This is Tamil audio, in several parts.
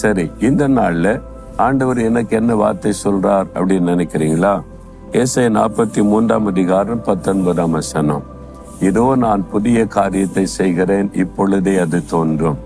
சரி இந்த நாள்ல ஆண்டவர் எனக்கு என்ன வார்த்தை சொல்றார் அப்படின்னு நினைக்கிறீங்களா? ஏசை நாற்பத்தி மூன்றாம் அதிகாரம் பத்தொன்பதாம் வசனம். இதோ நான் புதிய காரியத்தை செய்கிறேன் இப்பொழுதே அது தோன்றும்.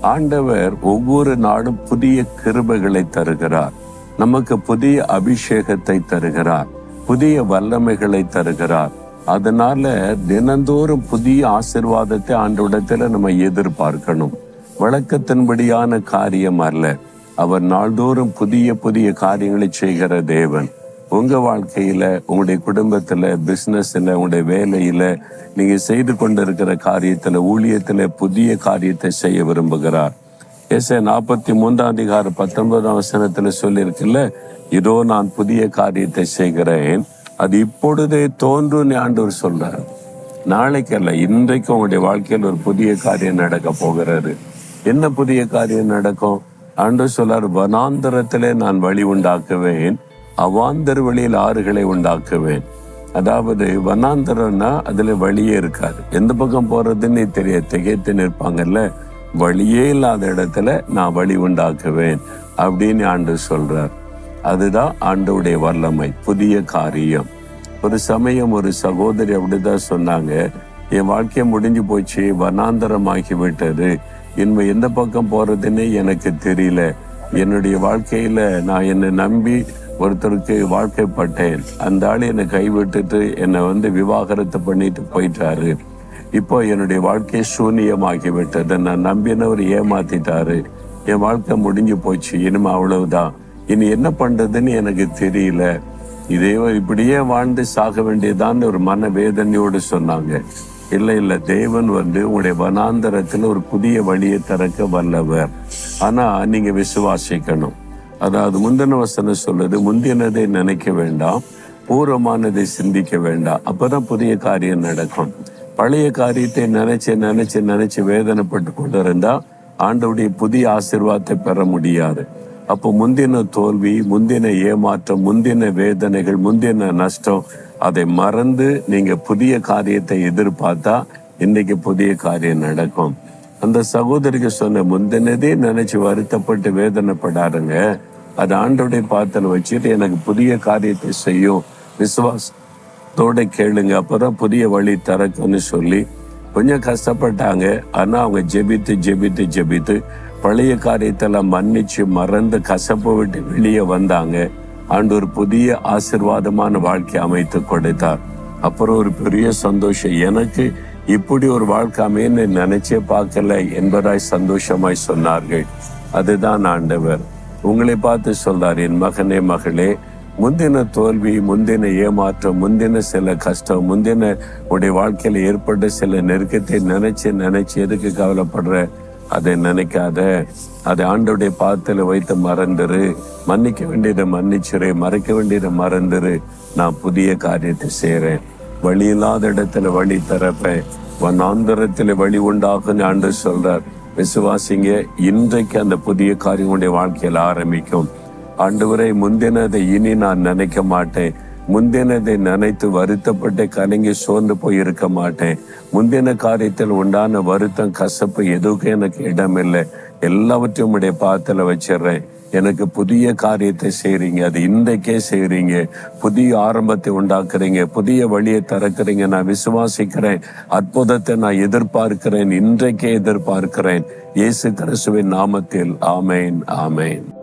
ஆண்டவர் ஒவ்வொரு நாளும் புதிய கிருபைகளை தருகிறார். நமக்கு புதிய அபிஷேகத்தை தருகிறார். புதிய வல்லமைகளை தருகிறார். அதனால தினந்தோறும் புதிய ஆசிர்வாதத்தை ஆண்டவிடத்துல நம்ம எதிர்பார்க்கணும். வழக்கத்தின்படியான காரியம் அல்ல. அவர் நாள்தோறும் புதிய புதிய காரியங்களை செய்கிற தேவன். உங்க வாழ்க்கையில உங்களுடைய குடும்பத்துல பிசினஸ்ல உங்களுடைய வேலையில நீங்க செய்து கொண்டிருக்கிற காரியத்துல ஊழியத்துல புதிய காரியத்தை செய்ய விரும்புகிறார். ஏச நாற்பத்தி மூன்றாம் அதிகாரம் பத்தொன்பதாம் வசனத்துல சொல்லியிருக்குல்ல இதோ நான் புதிய காரியத்தை செய்கிறேன். அது இப்பொழுதே தோன்றும் ஆண்டவர் சொல்றார். நாளைக்கு அல்ல இன்றைக்கு உங்களுடைய வாழ்க்கையில் ஒரு புதிய காரியம் நடக்க போகிறது. என்ன புதிய காரியம் நடக்கும்? ஆண்டு சொல்லார் வனாந்தரத்திலே நான் வழி உண்டாக்குவேன் அவாந்தர் வழியில் ஆறுகளை உண்டாக்குவேன். அதாவது வனாந்தரம்னா அதுல வழியே இருக்காது. எந்த பக்கம் போறதுன்னு தெரிய திகைத்து நிற்பாங்கல்ல? வழியே இல்லாத இடத்துல நான் வழி உண்டாக்குவேன் அப்படின்னு ஆண்டு சொல்றார். அதுதான் ஆண்டவுடைய வல்லமை புதிய காரியம். ஒரு சமயம் ஒரு சகோதரி அப்படிதான் சொன்னாங்க என் வாழ்க்கை முடிஞ்சு போச்சு வனாந்தரமாகி விட்டது இனிமே எந்த பக்கம் போறதுன்னு எனக்கு தெரியல. என்னுடைய வாழ்க்கையில நான் என்னை நம்பி ஒருத்தருக்கு வாழ்க்கைப்பட்டேன் அந்த ஆள் என்னை கைவிட்டுட்டு என்னை வந்து விவாகரத்து பண்ணிட்டு போயிட்டாரு. இப்போ என்னுடைய வாழ்க்கை சூனியமாகி விட்டது நான் நம்பினவர் ஏமாத்திட்டாரு. என் வாழ்க்கை முடிஞ்சு போச்சு. இனிமே அவ்வளவுதான். இனி என்ன பண்றதுன்னு எனக்கு தெரியல. இதே இப்படியே வாழ்ந்து சாக வேண்டியதான்னு ஒரு மன வேதனையோடு சொன்னாங்க. இல்லை இல்லை தேவன் வந்து உங்களுடைய வனாந்தரத்தில் ஒரு புதிய வழியை திறக்க வல்லவர். ஆனால் நீங்கள் விசுவாசிக்கணும். அதாவது முந்தின வசனம் சொல்லுது முந்தினதை நினைக்க வேண்டாம் பூர்வமானதை சிந்திக்க வேண்டாம். அப்போதான் புதிய காரியம் நடக்கும். பழைய காரியத்தை நினைச்சு நினைச்சு நினைச்சு வேதனைப்பட்டு கொண்டிருந்தா ஆண்டவுடைய புதிய ஆசிர்வாதத்தை பெற முடியாது. அப்போ முந்தின தோல்வி முந்தின ஏமாற்றம் முந்தின வேதனைகள் முந்தின நஷ்டம் அதை மறந்து நீங்க புதிய காரியத்தை எதிர்பார்த்தா இன்னைக்கு புதிய காரியம் நடக்கும். அந்த சகோதரிக்கு சொன்ன முந்தினதே நினைச்சு வருத்தப்பட்டு வேதனைப்படாருங்க. அது ஆண்டோடைய பாத்திரம் வச்சுட்டு எனக்கு புதிய காரியத்தை செய்யும் விசுவாசத்தோட கேளுங்க. அப்பதான் புதிய வழி திறக்கும்னு சொல்லி கொஞ்சம் கஷ்டப்பட்டாங்க. ஆனா அவங்க ஜெபித்து ஜெபித்து ஜெபித்து பழைய காரியத்தெல்லாம் மன்னிச்சு மறந்து கசப்பு விட்டு வெளியே வந்தாங்க. ஆண்டு ஒரு புதிய ஆசிர்வாதமான வாழ்க்கை அமைத்து கொடுத்தார். அப்புறம் ஒரு பெரிய சந்தோஷம். எனக்கு இப்படி ஒரு வாழ்க்கை அமையன்னு நினைச்சே பார்க்கல என்பதாய் சந்தோஷமாய் சொன்னார்கள். அதுதான் ஆண்டவர். உங்களை பார்த்து சொல்றார் என் மகனே மகளே முந்தின தோல்வி முந்தின ஏமாற்றம் முந்தின சில கஷ்டம் முந்தின உடைய வாழ்க்கையில ஏற்பட்ட சில நெருக்கத்தை நினைச்சு நினைச்சு எதுக்கு கவலைப்படுற? அதை நினைக்காத. அதை ஆண்டோடைய பாத்தில் வைத்து மறந்துரு. மன்னிக்க வேண்டியதை மன்னிச்சிரு. மறைக்க வேண்டியதை மறந்துரு. நான் புதிய காரியத்தை செய்கிறேன் வழி இல்லாத இடத்துல வழி திறப்பேன். வனாந்தரத்துல வழி உண்டாக்குன்னு ஆண்டு சொல்றார். விசுவாசிங்க இன்றைக்கு அந்த புதிய காரியம் உடைய வாழ்க்கையில் ஆரம்பிக்கும். ஆண்டு வரை முந்தினதை இனி நான் நினைக்க மாட்டேன். முந்தினதை நினைத்து வருத்தப்பட்டு கலங்கி சோர்ந்து போய் இருக்க மாட்டேன். முந்தின காரியத்தில் உண்டான வருத்தம் கசப்பு எதுக்கும் எனக்கு இடமில்லை. எல்லாவற்றையும் உடைய பாத்தில் வச்சிடுறேன். எனக்கு புதிய காரியத்தை செய்றீங்க அது இன்றைக்கே செய்றீங்க. புதிய ஆரம்பத்தை உண்டாக்குறீங்க புதிய வழியை திறக்கிறீங்க. நான் விசுவாசிக்கிறேன் அற்புதத்தை நான் எதிர்பார்க்கிறேன் இன்றைக்கே எதிர்பார்க்கிறேன். இயேசு கிறிஸ்துவின் நாமத்தில் ஆமேன் ஆமேன்.